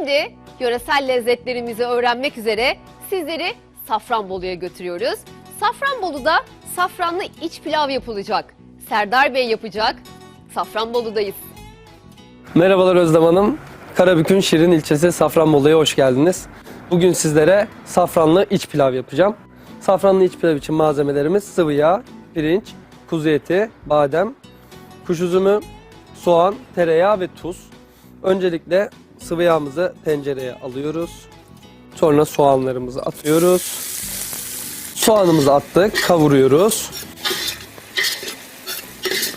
Şimdi yöresel lezzetlerimizi öğrenmek üzere sizleri Safranbolu'ya götürüyoruz. Safranbolu'da safranlı iç pilav yapılacak. Serdar Bey yapacak. Safranbolu'dayız. Merhabalar Özlem Hanım. Karabük'ün Şirin ilçesi Safranbolu'ya hoş geldiniz. Bugün sizlere safranlı iç pilav yapacağım. Safranlı iç pilav için malzemelerimiz sıvı yağ, pirinç, kuzu eti, badem, kuş üzümü, soğan, tereyağı ve tuz. Öncelikle sıvı yağımızı tencereye alıyoruz. Sonra soğanlarımızı atıyoruz. Soğanımızı attık, kavuruyoruz.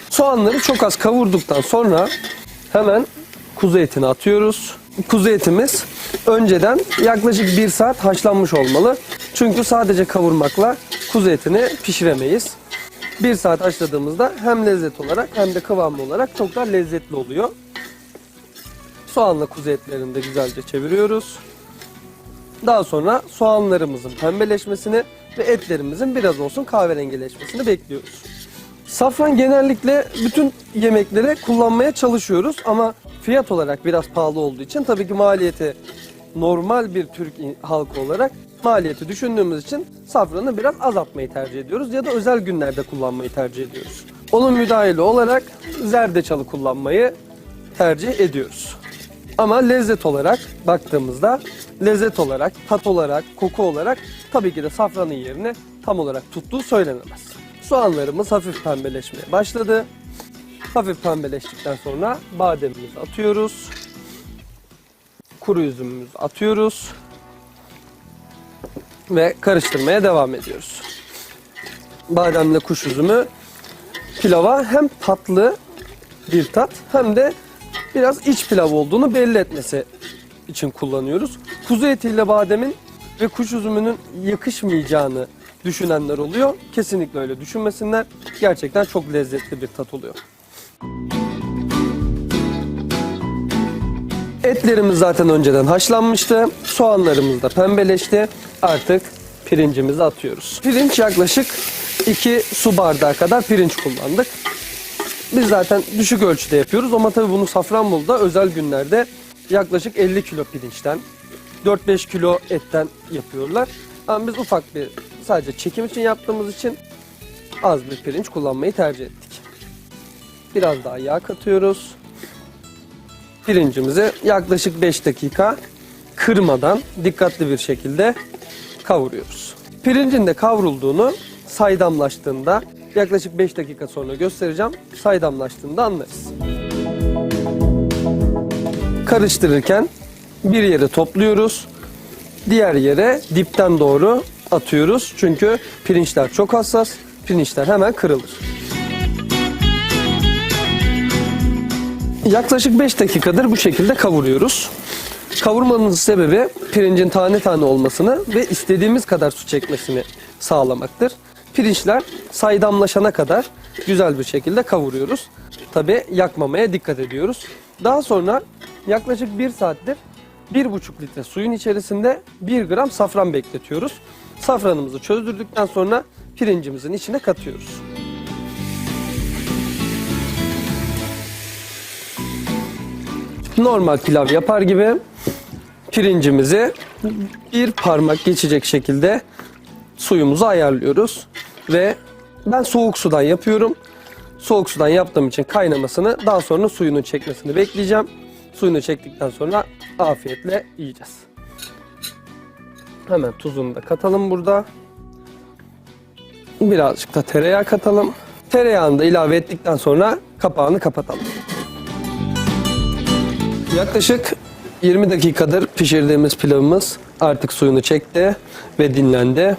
Soğanları çok az kavurduktan sonra hemen kuzu etini atıyoruz. Kuzu etimiz önceden yaklaşık bir saat haşlanmış olmalı. Çünkü sadece kavurmakla kuzu etini pişiremeyiz. Bir saat haşladığımızda hem lezzet olarak hem de kıvam olarak çok daha lezzetli oluyor. Soğanla kuzu etlerini de güzelce çeviriyoruz. Daha sonra soğanlarımızın pembeleşmesini ve etlerimizin biraz olsun kahverengileşmesini bekliyoruz. Safran genellikle bütün yemeklere kullanmaya çalışıyoruz ama fiyat olarak biraz pahalı olduğu için tabii ki maliyeti normal bir Türk halkı olarak maliyeti düşündüğümüz için safranı biraz azaltmayı tercih ediyoruz ya da özel günlerde kullanmayı tercih ediyoruz. Onun müdahili olarak zerdeçalı kullanmayı tercih ediyoruz. Ama lezzet olarak baktığımızda lezzet olarak, tat olarak, koku olarak tabii ki de safranın yerini tam olarak tuttuğu söylenemez. Soğanlarımız hafif pembeleşmeye başladı. Hafif pembeleştikten sonra bademimizi atıyoruz. Kuru üzümümüzü atıyoruz. Ve karıştırmaya devam ediyoruz. Bademle kuş üzümü pilava hem tatlı bir tat hem de biraz iç pilav olduğunu belli etmesi için kullanıyoruz. Kuzu etiyle bademin ve kuş üzümünün yakışmayacağını düşünenler oluyor. Kesinlikle öyle düşünmesinler. Gerçekten çok lezzetli bir tat oluyor. Etlerimiz zaten önceden haşlanmıştı. Soğanlarımız da pembeleşti. Artık pirincimizi atıyoruz. Pirinç yaklaşık 2 su bardağı kadar pirinç kullandık. Biz zaten düşük ölçüde yapıyoruz ama tabii bunu Safranbolu'da özel günlerde yaklaşık 50 kilo pirinçten 4-5 kilo etten yapıyorlar. Ama biz ufak bir sadece çekim için yaptığımız için az bir pirinç kullanmayı tercih ettik. Biraz daha yağ katıyoruz. Pirincimizi yaklaşık 5 dakika kırmadan dikkatli bir şekilde kavuruyoruz. Pirincin de kavrulduğunu saydamlaştığında yaklaşık 5 dakika sonra göstereceğim. Saydamlaştığında anlarız. Karıştırırken bir yere topluyoruz. Diğer yere dipten doğru atıyoruz. Çünkü pirinçler çok hassas. Pirinçler hemen kırılır. Yaklaşık 5 dakikadır bu şekilde kavuruyoruz. Kavurmamızın sebebi pirincin tane tane olmasını ve istediğimiz kadar su çekmesini sağlamaktır. Pirinçler saydamlaşana kadar güzel bir şekilde kavuruyoruz. Tabi yakmamaya dikkat ediyoruz. Daha sonra yaklaşık 1 saattir 1,5 litre suyun içerisinde 1 gram safran bekletiyoruz. Safranımızı çözdürdükten sonra pirincimizin içine katıyoruz. normal pilav yapar gibi pirincimizi bir parmak geçecek şekilde suyumuzu ayarlıyoruz ve ben soğuk sudan yapıyorum. Soğuk sudan yaptığım için kaynamasını daha sonra suyunu çekmesini bekleyeceğim. Suyunu çektikten sonra afiyetle yiyeceğiz. Hemen tuzunu da katalım burada. Birazcık da tereyağı katalım. Tereyağını da ilave ettikten sonra kapağını kapatalım. Yaklaşık 20 dakikadır pişirdiğimiz pilavımız artık suyunu çekti ve dinlendi.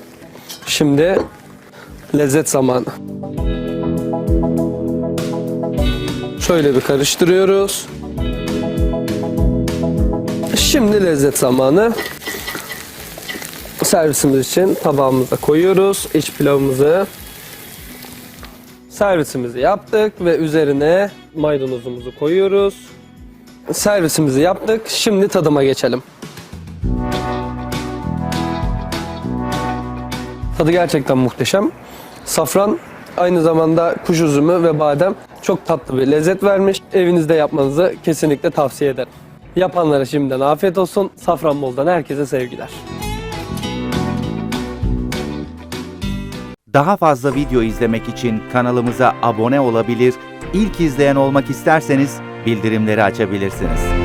Şimdi lezzet zamanı. Şöyle bir karıştırıyoruz. Şimdi lezzet zamanı. Servisimiz için tabağımıza koyuyoruz iç pilavımızı. Servisimizi yaptık ve üzerine maydanozumuzu koyuyoruz. Servisimizi yaptık. Şimdi tadıma geçelim. Tadı gerçekten muhteşem. Safran aynı zamanda kuş üzümü ve badem çok tatlı bir lezzet vermiş. Evinizde yapmanızı kesinlikle tavsiye ederim. Yapanlara şimdiden afiyet olsun. Safranbolu'dan herkese sevgiler. Daha fazla video izlemek için kanalımıza abone olabilir, ilk izleyen olmak isterseniz bildirimleri açabilirsiniz.